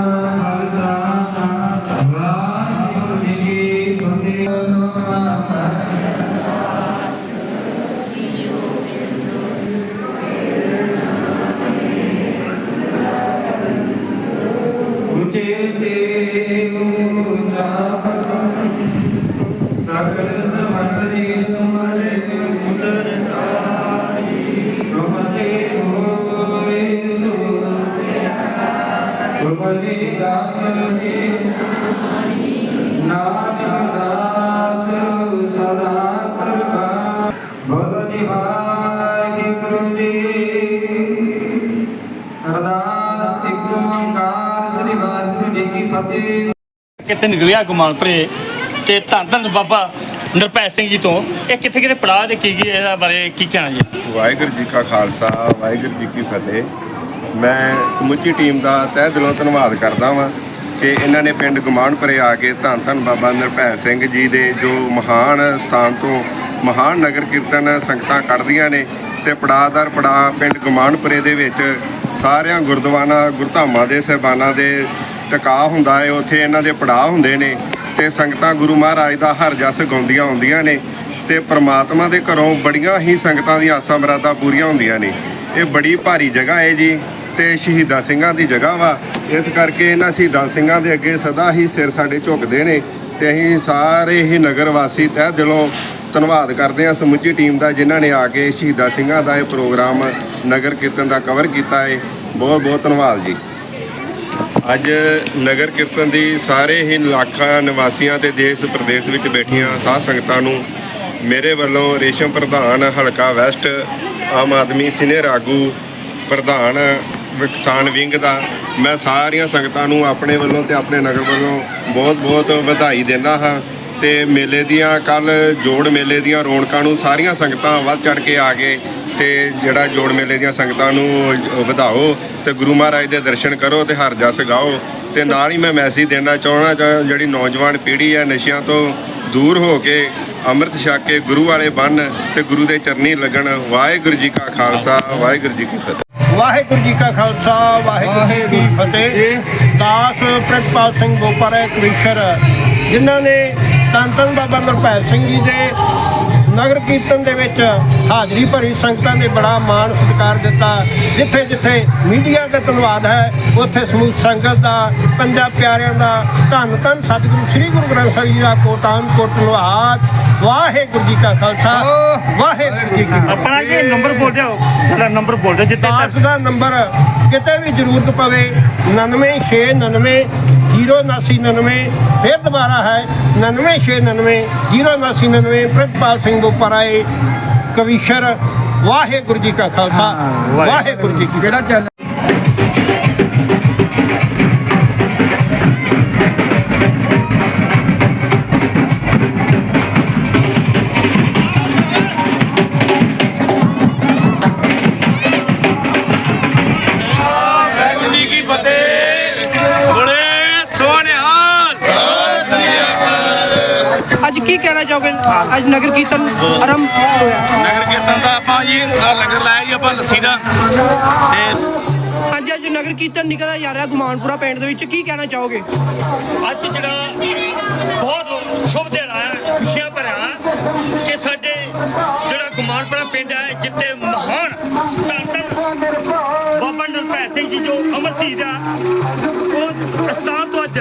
ਜੀ ਕਿਤੇ ਨਿਕਲਿਆ ਗੁਮਾਨਪੁਰੇ ਤੇ ਧੰਨ ਧੰਨ ਬਾਬਾ ਨਿਰਭੈ ਸਿੰਘ ਜੀ ਤੋਂ। ਇਹ ਕਿੱਥੇ ਕਿਤੇ ਪੜਾਅ ਦੇ ਕੀ ਕੀ ਇਹਦਾ ਬਾਰੇ ਕੀ ਕਹਿਣਾ ਜੀ? ਵਾਹਿਗੁਰੂ ਜੀ ਕਾ ਖਾਲਸਾ ਵਾਹਿਗੁਰੂ ਜੀ ਕੀ ਫਤਿਹ। ਮੈਂ ਸਮੁੱਚੀ ਟੀਮ ਦਾ ਤਹਿ ਦਿਲੋਂ ਧੰਨਵਾਦ ਕਰਦਾ ਵਾਂ ਕਿ ਇਹਨਾਂ ਨੇ ਪਿੰਡ ਗੁਮਾਨਪੁਰੇ ਆ ਕੇ ਧੰਨ ਧੰਨ ਬਾਬਾ ਨਿਰਭੈ ਸਿੰਘ ਜੀ ਦੇ ਜੋ ਮਹਾਨ ਸਥਾਨ ਤੋਂ ਮਹਾਨ ਨਗਰ ਕੀਰਤਨ ਸੰਗਤਾਂ ਕੱਢਦੀਆਂ ਨੇ ਤੇ ਪੜਾਦਰ ਪੜਾ ਪਿੰਡ ਗੁਮਾਨਪੁਰੇ ਦੇ ਵਿੱਚ ਸਾਰਿਆਂ ਗੁਰਦੁਆਰਾ ਗੁਰਧਾਮਾਂ ਦੇ ਸਹਿਬਾਨਾਂ ਦੇ ਟਿਕਾ ਹੁੰਦਾ ਹੈ ਉੱਥੇ ਇਹਨਾਂ ਦੇ ਪੜਾਅ ਹੁੰਦੇ ਨੇ ਤੇ ਸੰਗਤਾਂ ਗੁਰੂ ਮਹਾਰਾਜ ਦਾ ਹਰ ਜਸ ਗਾਉਂਦੀਆਂ ਹੁੰਦੀਆਂ ਨੇ ਤੇ ਪ੍ਰਮਾਤਮਾ ਦੇ ਘਰੋਂ ਬੜੀਆਂ ਹੀ ਸੰਗਤਾਂ ਦੀਆਂ ਆਸਾਂ ਮੁਰਾਦਾਂ ਪੂਰੀਆਂ ਹੁੰਦੀਆਂ ਨੇ। ਇਹ ਬੜੀ ਭਾਰੀ ਜਗ੍ਹਾ ਹੈ ਜੀ ਤੇ ਸ਼ਹੀਦਾਂ ਸਿੰਘਾਂ ਦੀ ਜਗ੍ਹਾ ਵਾ। ਇਸ ਕਰਕੇ ਇਹਨਾਂ ਸ਼ਹੀਦਾਂ ਸਿੰਘਾਂ ਦੇ ਅੱਗੇ ਸਦਾ ਹੀ ਸਿਰ ਸਾਡੇ ਝੁਕਦੇ ਨੇ ਤੇ ਅਸੀਂ ਸਾਰੇ ਹੀ ਨਗਰ ਵਾਸੀ ਤਹਿ ਦਿਲੋਂ ਧੰਨਵਾਦ ਕਰਦੇ ਹਾਂ ਸਮੁੱਚੀ ਟੀਮ ਦਾ ਜਿਨ੍ਹਾਂ ਨੇ ਆ ਕੇ ਸ਼ਹੀਦਾਂ ਸਿੰਘਾਂ ਦਾ ਇਹ ਪ੍ਰੋਗਰਾਮ ਨਗਰ ਕੀਰਤਨ ਦਾ ਕਵਰ ਕੀਤਾ ਹੈ ਬਹੁਤ ਬਹੁਤ ਧੰਨਵਾਦ ਜੀ। ਅੱਜ ਨਗਰ ਕੀਰਤਨ ਦੀ ਸਾਰੇ ਹੀ ਇਲਾਕਾ ਨਿਵਾਸੀਆਂ ਤੇ ਦੇਸ਼ ਪ੍ਰਦੇਸ਼ ਵਿੱਚ ਬੈਠੀਆਂ ਸਾਧ ਸੰਗਤਾਂ ਨੂੰ ਮੇਰੇ ਵੱਲੋਂ ਰੇਸ਼ਮ ਪ੍ਰਧਾਨ ਹਲਕਾ ਵੈਸਟ, ਆਮ ਆਦਮੀ ਸੀਨੀਅਰ ਆਗੂ ਪ੍ਰਧਾਨ ਕਿਸਾਨ ਵਿੰਗ ਦਾ ਮੈਂ ਸਾਰੀਆਂ ਸੰਗਤਾਂ ਨੂੰ ਆਪਣੇ ਵੱਲੋਂ ਤੇ ਆਪਣੇ ਨਗਰ ਵੱਲੋਂ ਬਹੁਤ-ਬਹੁਤ ਵਧਾਈ ਦਿੰਦਾ ਹਾਂ ਤੇ ਮੇਲੇ ਦੀਆਂ ਕੱਲ ਜੋੜ ਮੇਲੇ ਦੀਆਂ ਰੌਣਕਾਂ ਨੂੰ ਸਾਰੀਆਂ ਸੰਗਤਾਂ ਵੱਧ ਚੜ ਕੇ ਆ ਕੇ ਤੇ ਜਿਹੜਾ ਜੋੜ ਮੇਲੇ ਦੀਆਂ ਸੰਗਤਾਂ ਨੂੰ ਵਧਾਓ ਤੇ ਗੁਰੂ ਮਹਾਰਾਜ ਦੇ ਦਰਸ਼ਨ ਕਰੋ ਤੇ ਹਰ ਜਸ ਗਾਓ ਤੇ ਨਾਲ ਹੀ ਮੈਂ ਮੈਸੇਜ ਦੇਣਾ ਚਾਹਣਾ ਚਾਹ ਜਿਹੜੀ ਨੌਜਵਾਨ ਪੀੜ੍ਹੀ ਹੈ ਨਸ਼ਿਆਂ ਤੋਂ ਦੂਰ ਹੋ ਕੇ ਅੰਮ੍ਰਿਤ ਛਕ ਕੇ ਗੁਰੂ ਵਾਲੇ ਬਣ ਤੇ ਗੁਰੂ ਦੇ ਚਰਨੀ ਲੱਗਣ ਵਾਹਿਗੁਰੂ ਜੀ ਕਾ ਖਾਲਸਾ ਵਾਹਿਗੁਰੂ ਜੀ ਕੀ ਫਤਿਹ। ਵਾਹਿਗੁਰੂ ਜੀ ਕਾ ਖਾਲਸਾ ਵਾਹਿਗੁਰੂ ਜੀ ਕੀ ਫਤਿਹ। ਦਾਸ ਪ੍ਰਿਤਪਾਲ ਸਿੰਘ ਬੋਪਾਰਾ ਕਵੀਸ਼ਰ ਜਿਨ੍ਹਾਂ ਨੇ ਧੰਨ ਧੰਨ ਬਾਬਾ ਨਿਰਭੈ ਸਿੰਘ ਜੀ ਦੇ ਨਗਰ ਕੀਰਤਨ ਦੇ ਵਿੱਚ ਹਾਜ਼ਰੀ ਭਰੀ ਸੰਗਤਾਂ ਨੇ ਬੜਾ ਮਾਣ ਸਤਿਕਾਰ ਦਿੱਤਾ ਜਿੱਥੇ ਜਿੱਥੇ ਮੀਡੀਆ ਦਾ ਧੰਨਵਾਦ ਹੈ। ਉੱਥੇ ਸਮੂਹ ਸੰਗਤ ਦਾ ਪੰਜਾਬ ਪਿਆਰਿਆਂ ਦਾ ਧੰਨ ਧੰਨ ਸਤਿਗੁਰੂ ਸ੍ਰੀ ਗੁਰੂ ਗ੍ਰੰਥ ਸਾਹਿਬ ਜੀ ਦਾ ਕੋਟਾਨ ਕੋਟ ਧੰਨਵਾਦ। ਵਾਹਿਗੁਰੂ ਜੀ ਕਾ ਖਾਲਸਾ। ਵਾਹਿਗੁਰੂ ਜੀ ਕੀ ਫਤਿਹ। ਆਪਣਾ ਕੀ ਨੰਬਰ ਬੋਲ ਦਿਓ। ਜਿਹੜਾ ਨੰਬਰ ਬੋਲ ਦਿਓ ਜਿੱਥੇ ਦਾਸ ਦਾ ਨੰਬਰ ਕਿਤੇ ਵੀ ਜ਼ਰੂਰਤ ਪਵੇ 99699 07999 ਫਿਰ ਦੁਬਾਰਾ ਹੈ 99699 07999 ਪ੍ਰਿਤਪਾਲ ਸਿੰਘ ਬੋਪਰਾਏ ਕਵੀਸ਼ਰ। ਵਾਹਿਗੁਰੂ ਜੀ ਕਾ ਖਾਲਸਾ। ਵਾਹਿਗੁਰੂ ਜੀ ਕੀ ਕਿਹੜਾ ਵਾਹਿਗੁਰੂ ਅੱਜ ਕੀ ਕਹਿਣਾ ਚਾਹੋਗੇ? ਅੱਜ ਨਗਰ ਕੀਰਤਨ ਆਰੰਭ ਹੋਇਆ। ਨਗਰ ਕੀਰਤਨ ਦਾ ਆਪਾਂ ਜੀ ਲੰਗਰ ਲਾਇਆ ਜੀ ਆਪਾਂ ਲੱਸੀ ਦਾ। ਤੇ ਅੱਜ ਅੱਜ ਨਗਰ ਕੀਰਤਨ ਨਿਕਲਦਾ ਜਾ ਰਿਹਾ ਗੁਮਾਨਪੁਰਾ ਪਿੰਡ ਦੇ ਵਿੱਚ। ਕੀ ਕਹਿਣਾ ਚਾਹੋਗੇ? ਅੱਜ ਜਿਹੜਾ ਬਹੁਤ ਸ਼ੁਭ ਦਿਨ ਆਇਆ ਖੁਸ਼ੀਆਂ ਭਰਿਆ ਕਿ ਸਾਡੇ ਜਿਹੜਾ ਗੁਮਾਨਪੁਰਾ ਪਿੰਡ ਹੈ ਜਿੱਥੇ ਮਹਾਨ ਧੰਨ ਬਾਬਾ ਨਿਰਭੈ ਸਿੰਘ ਜੀ ਜੋ ਅਮਰ ਸੀ ਦਾ ਉਹ ਅਸਥਾਨ ਤੋਂ ਅੱਜ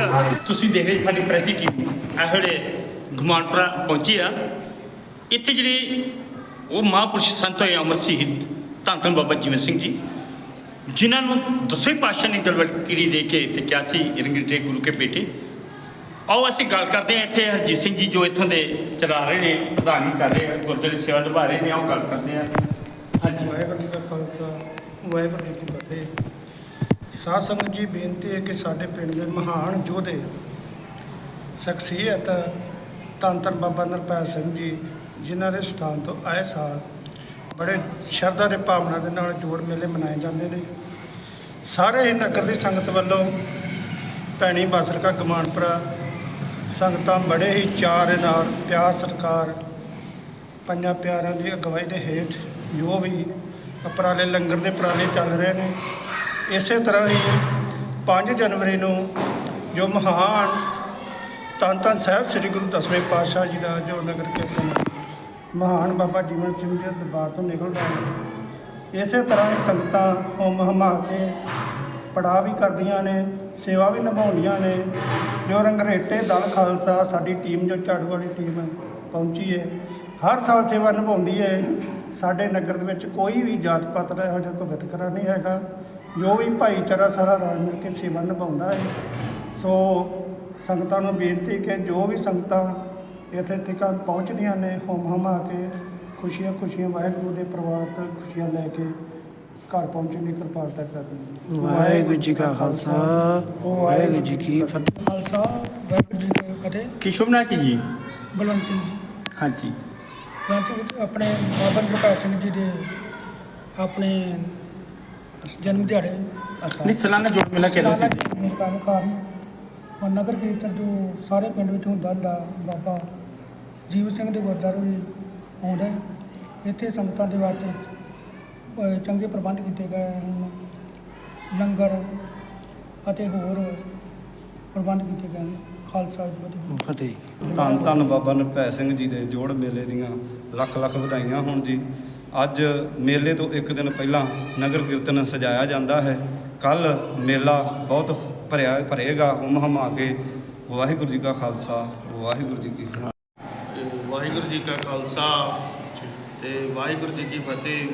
ਤੁਸੀਂ ਦੇਖ ਰਹੇ ਸਾਡੀ ਪ੍ਰਤੀ ਟੀਮ ਇਹ ਵੇਲੇ ਗੁਮਾਨਪੁਰਾ ਪਹੁੰਚੀ ਆ। ਇੱਥੇ ਜਿਹੜੀ ਉਹ ਮਹਾਂਪੁਰਸ਼ ਸੰਤ ਹੋਏ ਅਮਰ ਸ਼ਹੀਦ ਧੰਨ ਧੰਨ ਬਾਬਾ ਜੀਵਨ ਸਿੰਘ ਜੀ। ਜਿਨ੍ਹਾਂ ਨੂੰ ਦਸਵੇਂ ਪਾਤਸ਼ਾਹ ਨੇ ਗਲਵਟਕੀਰੀ ਦੇ ਕੇ ਤੇ ਕਿਹਾ ਸੀ ਇਰੰਗਟੇ ਗੁਰੂ ਕੇ ਬੇਟੇ ਆਓ ਅਸੀਂ ਗੱਲ ਕਰਦੇ ਹਾਂ ਇੱਥੇ ਹਰਜੀਤ ਸਿੰਘ ਜੀ ਜੋ ਇੱਥੋਂ ਦੇ ਚਲਾ ਰਹੇ ਨੇ ਪ੍ਰਧਾਨੀ ਕਰ ਰਹੇ ਆ ਗੁਰਦੁਆਰੇ ਦੀ ਸੇਵਾ ਨਿਭਾ ਰਹੇ ਨੇ ਆਓ ਗੱਲ ਕਰਦੇ ਹਾਂ। ਹਾਂਜੀ। ਵਾਹਿਗੁਰੂ ਜੀ ਕਾ ਖਾਲਸਾ ਵਾਹਿਗੁਰੂ ਜੀ ਕੀ ਫਤਿਹ। ਸਾਧ ਸੰਗਤ ਜੀ ਬੇਨਤੀ ਹੈ ਕਿ ਸਾਡੇ ਪਿੰਡ ਦੇ ਮਹਾਨ ਯੋਧੇ ਸ਼ਖਸੀਅਤ ਧੰਨ ਧੰਨ ਬਾਬਾ ਨਿਰਭੈ ਸਿੰਘ ਜੀ ਜਿਨ੍ਹਾਂ ਦੇ ਸਥਾਨ ਤੋਂ ਆਏ ਸਾਲ ਬੜੇ ਸ਼ਰਧਾ ਦੇ ਭਾਵਨਾ ਦੇ ਨਾਲ ਜੋੜ ਮੇਲੇ ਮਨਾਏ ਜਾਂਦੇ ਨੇ। ਸਾਰੇ ਹੀ ਨਗਰ ਦੀ ਸੰਗਤ ਵੱਲੋਂ ਭੈਣੀ ਬਾਸਰਕਾ ਗਮਾਨਪੁਰਾ ਸੰਗਤਾਂ ਬੜੇ ਹੀ ਚਾਅ ਦੇ ਨਾਲ ਪਿਆਰ ਸਤਿਕਾਰ, ਪੰਜਾਂ ਪਿਆਰਾਂ ਦੀ ਅਗਵਾਈ ਦੇ ਹੇਠ ਜੋ ਵੀ ਉਪਰਾਲੇ ਲੰਗਰ ਦੇ ਉਪਰਾਲੇ ਚੱਲ ਰਹੇ ਨੇ, ਇਸੇ ਤਰ੍ਹਾਂ ਹੀ 5 ਜਨਵਰੀ ਨੂੰ ਜੋ ਮਹਾਨ ਧੰਨ ਧੰਨ ਸਾਹਿਬ ਸ੍ਰੀ ਗੁਰੂ ਦਸਵੇਂ ਪਾਤਸ਼ਾਹ ਜੀ ਦਾ ਜੋ ਨਗਰ ਕੀਰਤਨ ਮਹਾਨ ਬਾਬਾ ਜੀਵਨ ਸਿੰਘ ਜੀ ਦੇ ਦਰਬਾਰ ਤੋਂ ਨਿਕਲਦਾ ਹੈ। ਇਸੇ ਤਰ੍ਹਾਂ ਹੀ ਸੰਗਤਾਂ ਹੋਮ ਹਮਾ ਕੇ ਪੜਾਅ ਵੀ ਕਰਦੀਆਂ ਨੇ, ਸੇਵਾ ਵੀ ਨਿਭਾਉਂਦੀਆਂ ਨੇ। ਜੋ ਰੰਗਰੇਟੇ ਦਲ ਖਾਲਸਾ, ਸਾਡੀ ਟੀਮ ਜੋ ਝਾੜੂ ਵਾਲੀ ਟੀਮ ਪਹੁੰਚੀ ਹੈ ਹਰ ਸਾਲ ਸੇਵਾ ਨਿਭਾਉਂਦੀ ਹੈ ਸਾਡੇ ਨਗਰ ਦੇ ਵਿੱਚ ਕੋਈ ਵੀ ਜਾਤ ਪਾਤ ਦਾ ਇਹੋ ਜਿਹਾ ਕੋਈ ਵਿਤਕਰਾ ਨਹੀਂ ਹੈਗਾ। ਜੋ ਵੀ ਭਾਈਚਾਰਾ ਸਾਰਾ ਰਲ ਮਿਲ ਕੇ ਸੇਵਾ ਨਿਭਾਉਂਦਾ ਹੈ ਸੋ ਸੰਗਤਾਂ ਨੂੰ ਬੇਨਤੀ ਕਿ ਜੋ ਵੀ ਸੰਗਤਾਂ ਇੱਥੇ ਤੱਕ ਪਹੁੰਚਦੀਆਂ ਨੇ ਹੋਮ ਹਮਾ ਕੇ ਖੁਸ਼ੀਆਂ ਖੁਸ਼ੀਆਂ ਵਾਹਿਗੁਰੂ ਦੇ ਪਰਿਵਾਰ ਤੋਂ ਖੁਸ਼ੀਆਂ ਲੈ ਕੇ ਘਰ ਪਹੁੰਚਣ ਦੀ ਕਿਰਪਾਲਤਾ ਕਰਨੀ ਵਾਹਿਗੁਰੂ ਜੀ ਕਾ ਖਾਲਸਾ ਵਾਹਿਗੁਰੂ ਜੀ ਕੀ ਫਤਿਹ। ਖਾਲਸਾ ਵਾਹਿਗੁਰੂ ਜੀ ਕੀ ਫਤਿਹ। ਕੀ ਸ਼ੁਭਨਾ ਕੀ ਜੀ? ਬਲਵੰਤ ਸਿੰਘ ਜੀ। ਹਾਂਜੀ। ਸਿੰਘ ਆਪਣੇ ਬਾਬਾ ਗੁਰਪ੍ਰੀਤ ਸਿੰਘ ਜੀ ਦੇ ਆਪਣੇ ਜਨਮ ਦਿਹਾੜੇ। ਨਹੀਂ ਸਲਾਨਾ ਜੋੜ ਮੇਲਾ ਕਿਹਦਾ ਸੀ? ਕਾਰਨ ਨਗਰ ਕੀਰਤਨ ਜੋ ਸਾਰੇ ਪਿੰਡ ਵਿੱਚ ਹੁੰਦਾ ਹੁੰਦਾ ਬਾਬਾ ਜੀਵ ਸਿੰਘ ਦੇ ਗੁਰਦੁਆਰੇ ਵੀ ਆਉਂਦਾ ਹੈ। ਇੱਥੇ ਸੰਗਤਾਂ ਦੇ ਵਾਸਤੇ ਅ, ਚੰਗੇ ਪ੍ਰਬੰਧ ਕੀਤੇ ਗਏ ਹਨ। ਲੰਗਰ ਅਤੇ ਹੋਰ ਪ੍ਰਬੰਧ ਕੀਤੇ ਗਏ ਹਨ। ਖਾਲਸਾ ਜੀ ਦੀ ਫਤਿਹ। ਫਤਿਹ। ਧੰਨ ਧੰਨ ਬਾਬਾ ਨਿਰਭੈ ਸਿੰਘ ਜੀ ਦੇ ਜੋੜ ਮੇਲੇ ਦੀਆਂ ਲੱਖ ਲੱਖ ਵਧਾਈਆਂ ਹੋਣ ਜੀ। ਅੱਜ ਮੇਲੇ ਤੋਂ ਇੱਕ ਦਿਨ ਪਹਿਲਾਂ ਨਗਰ ਕੀਰਤਨ ਸਜਾਇਆ ਜਾਂਦਾ ਹੈ। ਕੱਲ ਮੇਲਾ ਬਹੁਤ ਭਰਿਆ ਭਰੇਗਾ ਹੁਮ ਹਮਾ ਕੇ। ਵਾਹਿਗੁਰੂ ਜੀ ਕਾ ਖਾਲਸਾ ਵਾਹਿਗੁਰੂ ਜੀ ਕੀ ਫਤਿਹ। ਵਾਹਿਗੁਰੂ ਜੀ ਕਾ ਖਾਲਸਾ ਤੇ ਵਾਹਿਗੁਰੂ ਜੀ ਕੀ ਫਤਿਹ।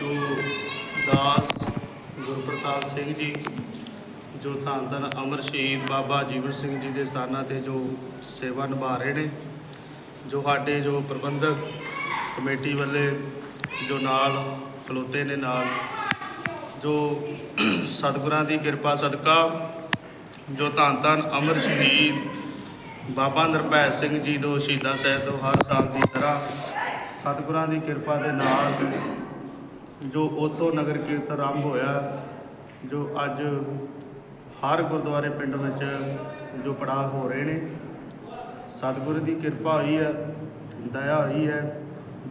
ਜੋ ਦਾਸ ਗੁਰਪ੍ਰਤਾਪ ਸਿੰਘ ਜੀ, ਜੋ ਧੰਨ ਧੰਨ ਅਮਰ ਸ਼ਹੀਦ ਬਾਬਾ ਜੀਵਨ ਸਿੰਘ ਜੀ ਦੇ ਸਥਾਨਾਂ ਤੇ ਜੋ ਸੇਵਾ ਨਿਭਾ ਰਹੇ ਨੇ, ਜੋ ਸਾਡੇ ਜੋ ਪ੍ਰਬੰਧਕ ਕਮੇਟੀ ਵੱਲੇ ਜੋ ਨਾਲ ਖਲੋਤੇ ਨੇ ਨਾਲ, ਜੋ ਸਤਿਗੁਰਾਂ ਦੀ ਕਿਰਪਾ ਸਦਕਾ ਜੋ ਧੰਨ ਧੰਨ ਅਮਰ ਸ਼ਹੀਦ ਬਾਬਾ ਨਿਰਭੈ ਸਿੰਘ ਜੀ ਦੋ ਸ਼ਹੀਦਾਂ ਸਾਹਿਬ ਤੋਂ ਹਰ ਸਾਲ ਦੀ ਤਰ੍ਹਾਂ ਸਤਿਗੁਰਾਂ ਦੀ ਕਿਰਪਾ ਦੇ ਨਾਲ ਜੋ ਉਥੋਂ ਨਗਰ ਕੀਰਤਨ ਆਰੰਭ ਹੋਇਆ, ਜੋ ਅੱਜ ਹਰ ਗੁਰਦੁਆਰੇ ਪਿੰਡ ਵਿੱਚ ਜੋ ਪੜਾਅ ਹੋ ਰਹੇ ਨੇ, ਸਤਿਗੁਰ ਦੀ ਕਿਰਪਾ ਹੋਈ ਹੈ, ਦਇਆ ਹੋਈ ਹੈ,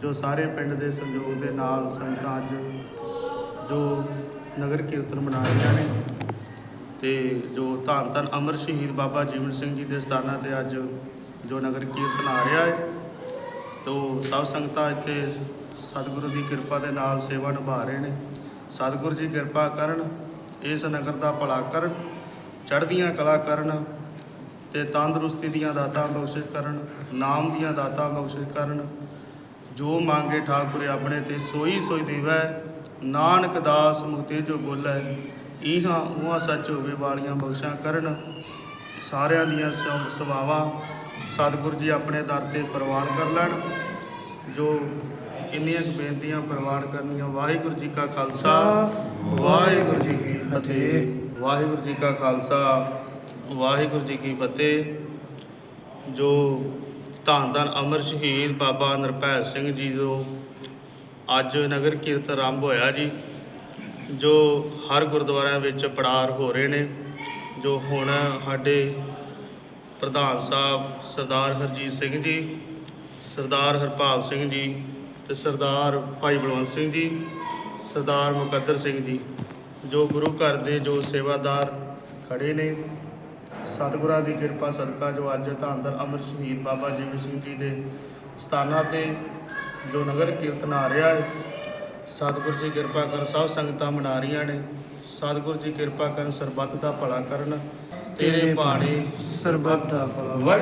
ਜੋ ਸਾਰੇ ਪਿੰਡ ਦੇ ਸੰਯੋਗ ਦੇ ਨਾਲ ਸੰਗਤਾਂ ਅੱਜ ਜੋ ਨਗਰ ਕੀਰਤਨ ਮਨਾ ਰਹੀਆਂ ਨੇ। ਤੇ ਜੋ ਧੰਨ ਧੰਨ ਅਮਰ ਸ਼ਹੀਦ ਬਾਬਾ ਜੀਵਨ ਸਿੰਘ ਜੀ ਦੇ ਸਥਾਨਾਂ ਤੇ ਅੱਜ ਜੋ ਨਗਰ ਕੀਰਤਨ ਆ ਰਿਹਾ ਹੈ, ਤੋ ਸਭ ਸੰਗਤਾਂ ਇੱਥੇ ਸਤਿਗੁਰੂ ਦੀ ਕਿਰਪਾ ਦੇ ਨਾਲ ਸੇਵਾ ਨਿਭਾ ਰਹੇ ਨੇ। ਸਤਿਗੁਰੂ ਜੀ ਕਿਰਪਾ ਕਰਨ, ਇਸ ਨਗਰ ਦਾ ਭਲਾ ਕਰਨ, ਚੜ੍ਹਦੀਆਂ ਕਲਾ ਕਰਨ ਤੇ ਤੰਦਰੁਸਤੀ ਦੀਆਂ ਦਾਤਾਂ ਬਖਸ਼ਿਸ਼ ਕਰਨ, ਨਾਮ ਦੀਆਂ ਦਾਤਾਂ ਬਖਸ਼ਿਸ਼ ਕਰਨ। ਜੋ ਮੰਗੇ ਠਾਕੁਰ ਆਪਣੇ ਤੇ ਸੋਈ ਸੋਈ ਦੇਵੈ, ਨਾਨਕ ਦਾਸ ਮੁਕਤੇ ਜੋ ਬੋਲੇ ਇਹਾਂ ਉਹਾਂ ਸੱਚ ਹੋਵੇ ਵਾਲੀਆਂ ਬਖਸ਼ਾਂ ਕਰਨ। ਸਾਰਿਆਂ ਦੀਆਂ ਸ- ਸੇਵਾਵਾਂ ਸਤਿਗੁਰੂ ਜੀ ਆਪਣੇ ਦਰ ਤੇ ਪ੍ਰਵਾਨ ਕਰ ਲੈਣ। ਜੋ ਇੰਨੀਆਂ ਬੇਨਤੀਆਂ ਪ੍ਰਵਾਨ ਕਰਨੀਆਂ, ਵਾਹਿਗੁਰੂ ਜੀ ਕਾ ਖਾਲਸਾ, ਵਾਹਿਗੁਰੂ ਜੀ ਕੀ ਫਤਿਹ। ਵਾਹਿਗੁਰੂ ਜੀ ਕਾ ਖਾਲਸਾ, ਵਾਹਿਗੁਰੂ ਜੀ ਕੀ ਫਤਿਹ। ਜੋ ਧੰਨ ਧੰਨ ਅਮਰ ਸ਼ਹੀਦ ਬਾਬਾ ਨਿਰਭੈ ਸਿੰਘ ਜੀ ਜੋ ਅੱਜ ਨਗਰ ਕੀਰਤਨ ਆਰੰਭ ਹੋਇਆ ਜੀ। ਜੋ ਹਰ ਗੁਰਦੁਆਰਿਆਂ ਵਿੱਚ ਪੜਾਰ ਹੋ ਰਹੇ ਨੇ, ਜੋ ਹੁਣ ਸਾਡੇ ਪ੍ਰਧਾਨ ਸਾਹਿਬ ਸਰਦਾਰ ਹਰਜੀਤ ਸਿੰਘ ਜੀ, ਸਰਦਾਰ ਹਰਪਾਲ ਸਿੰਘ ਜੀ ਤੇ ਸਰਦਾਰ ਭਾਈ ਬਲਵੰਤ ਸਿੰਘ ਜੀ, ਸਰਦਾਰ ਮੁਕੱਦਰ ਸਿੰਘ ਜੀ, ਜੋ ਗੁਰੂ ਘਰ ਦੇ ਜੋ ਸੇਵਾਦਾਰ ਖੜੇ ਨੇ, ਸਤਿਗੁਰਾਂ ਦੀ ਕਿਰਪਾ ਸਦਕਾ ਜੋ ਅੱਜ ਧੰਨ ਧੰਨ ਅਮਰ ਸ਼ਹੀਦ ਬਾਬਾ ਜੀਵਨ ਸਿੰਘ ਜੀ ਦੇ ਸਥਾਨਾਂ ਤੇ ਜੋ ਨਗਰ ਕੀਰਤਨ ਆ ਰਿਹਾ ਹੈ ਸਤਿਗੁਰ ਜੀ ਕਿਰਪਾ ਕਰ ਸਭ ਸੰਗਤਾਂ ਮਨਾ ਰਹੀਆਂ ਨੇ। ਸਤਿਗੁਰ ਜੀ ਕਿਰਪਾ ਕਰਨ ਸਰਬੱਤ ਦਾ ਭਲਾ ਕਰਨ। ਤੇਰੇ ਬਾਣੀ ਸਰਬੱਤ ਦਾ ਭਲਾ